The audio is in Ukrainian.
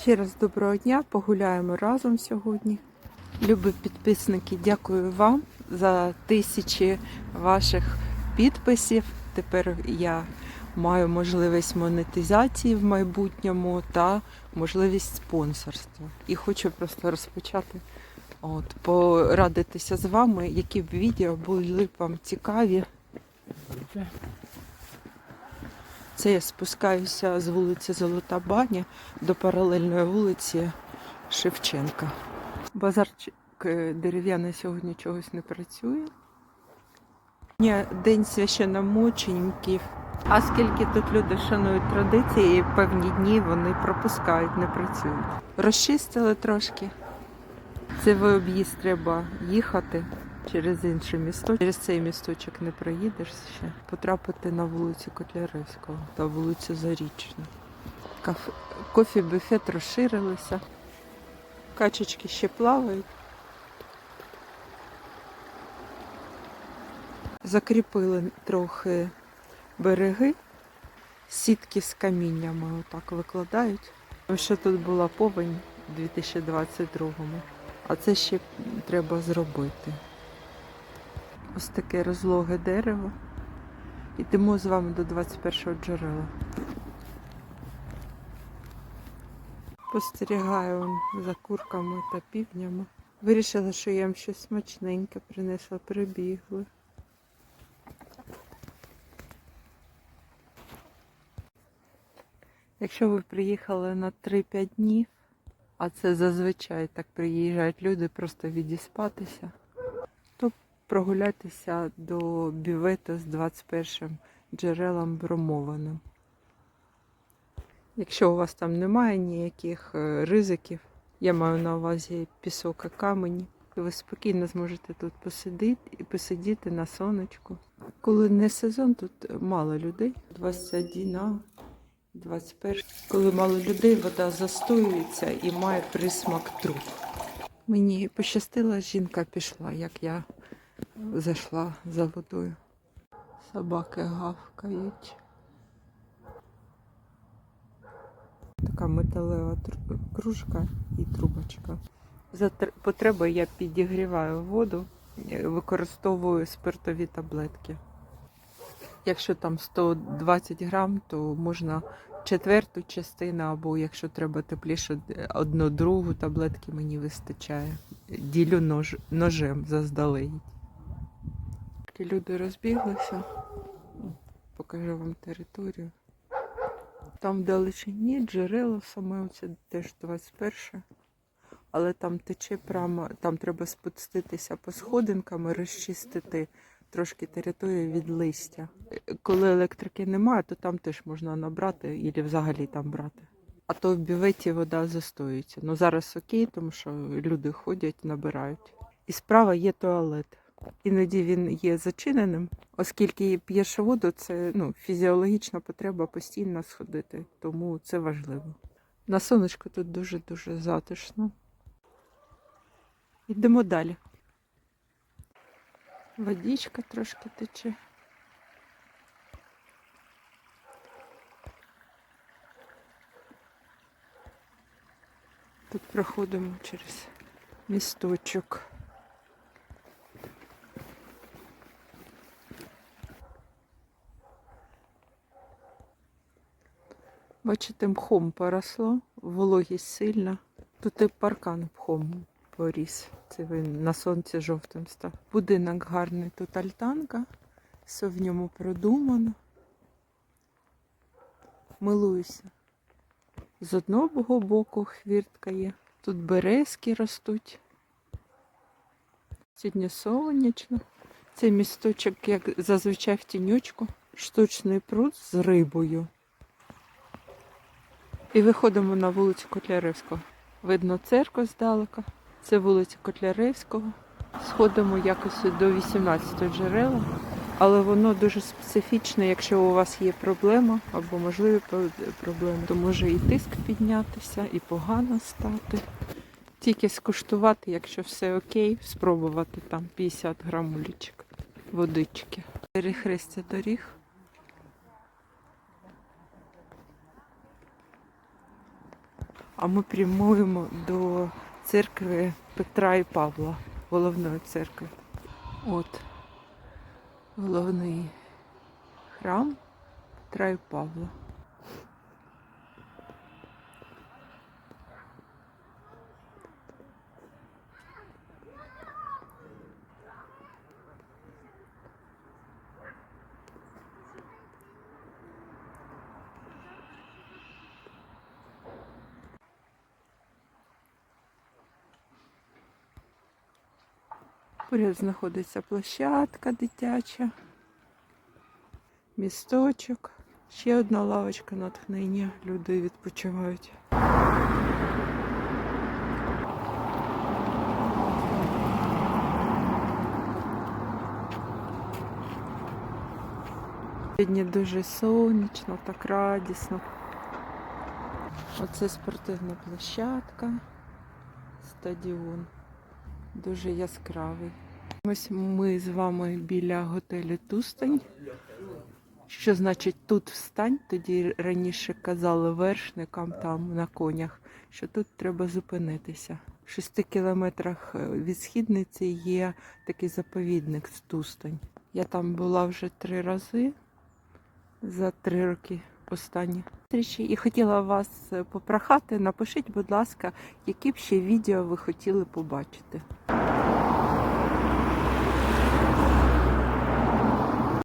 Ще раз доброго дня, погуляємо разом сьогодні. Любі підписники, дякую вам за тисячі ваших підписів. Тепер я маю можливість монетизації в майбутньому та можливість спонсорства. І хочу просто розпочати, от, порадитися з вами, які б відео були б вам цікаві. Це я спускаюся з вулиці Золота Баня до паралельної вулиці Шевченка. Базарчик е, дерев'яний сьогодні чогось не працює. День священномучеників. А скільки тут люди шанують традиції, і певні дні вони пропускають, не працюють. Розчистили трошки. Це в об'їзд треба їхати через інше місто. Через цей місточок не проїдеш ще. Потрапити на вулицю Котляревського та вулицю Зарічну. Кофі буфет розширилися. Качечки ще плавають. Закріпили трохи береги, сітки з каміннями отак викладають. Що тут була повень у 2022-му, а це ще треба зробити. Ось таке розлоге дерево. Йдемо з вами до 21-го джерела. Спостерігаю он за курками та півнями. Вирішила, що я їм щось смачненьке принесла, прибігли. Якщо ви приїхали на 3-5 днів, а це зазвичай так приїжджають люди просто відіспатися, то прогуляйтеся до бювету з 21 джерелом бромованим. Якщо у вас там немає ніяких е, ризиків, я маю на увазі пісок і камені, то ви спокійно зможете тут посидіти, посидіти на сонечку. Коли не сезон, тут мало людей. 21, а 21. Коли мало людей, вода застоюється і має присмак труп. Мені пощастило, жінка пішла, як я зайшла за водою. Собаки гавкають. Така металева кружка і трубочка. За потреби я підігріваю воду, е, використовую спиртові таблетки. Якщо там 120 грам, то можна четверту частину, або якщо треба тепліше, одну другу таблетки мені вистачає. Ділю нож, ножем заздалегідь. Люди розбіглися. Покажу вам територію. Там вдалечині джерело саме оце теж 21. Але там тече прямо, там треба спуститися по сходинкам і розчистити трошки територію від листя. Коли електрики немає, то там теж можна набрати і взагалі там брати. А то в бюветі вода застоюється. Ну зараз окей, тому що люди ходять, набирають. І справа є туалет. Іноді він є зачиненим, оскільки п'єш воду, це ну, фізіологічна потреба постійно сходити, тому це важливо. На сонечку тут дуже-дуже затишно. Йдемо далі. Водичка трошки тече. Тут проходимо через місточок. Бачите, мхом поросло, вологість сильна. Тут і паркан мхом поріс. Це він на сонці жовтим став. Будинок гарний, тут альтанка, все в ньому продумано. Милуюся. З одного боку хвіртка є. Тут березки ростуть. Сьогодні сонячно. Цей місточок, як зазвичай в тінючку, штучний пруд з рибою. І виходимо на вулицю Котляревського. Видно церкву здалека. Це вулиця Котляревського. Сходимо якось до 18 джерела, але воно дуже специфічне, якщо у вас є проблема або можливі проблеми, то може і тиск піднятися, і погано стати. Тільки скуштувати, якщо все окей, спробувати там 50 грамулічок водички. Перехрестя доріг. А ми прямуємо до церкви Петра і Павла, головної церкви. От головний храм Петра і Павла. Поряд знаходиться площадка дитяча, місточок, ще одна лавочка натхнення. Люди відпочивають. Сьогодні дуже сонячно, так радісно. Оце спортивна площадка, стадіон. Дуже яскравий. Ось ми з вами біля готелю Тустань. Що значить тут встань? Тоді раніше казали вершникам там на конях, що тут треба зупинитися. В шести кілометрах е, від східниці є такий заповідник з Тустань. Я там була вже три рази за три роки останні зустрічі і хотіла вас е, попрохати. Напишіть, будь ласка, які б ще відео ви хотіли побачити.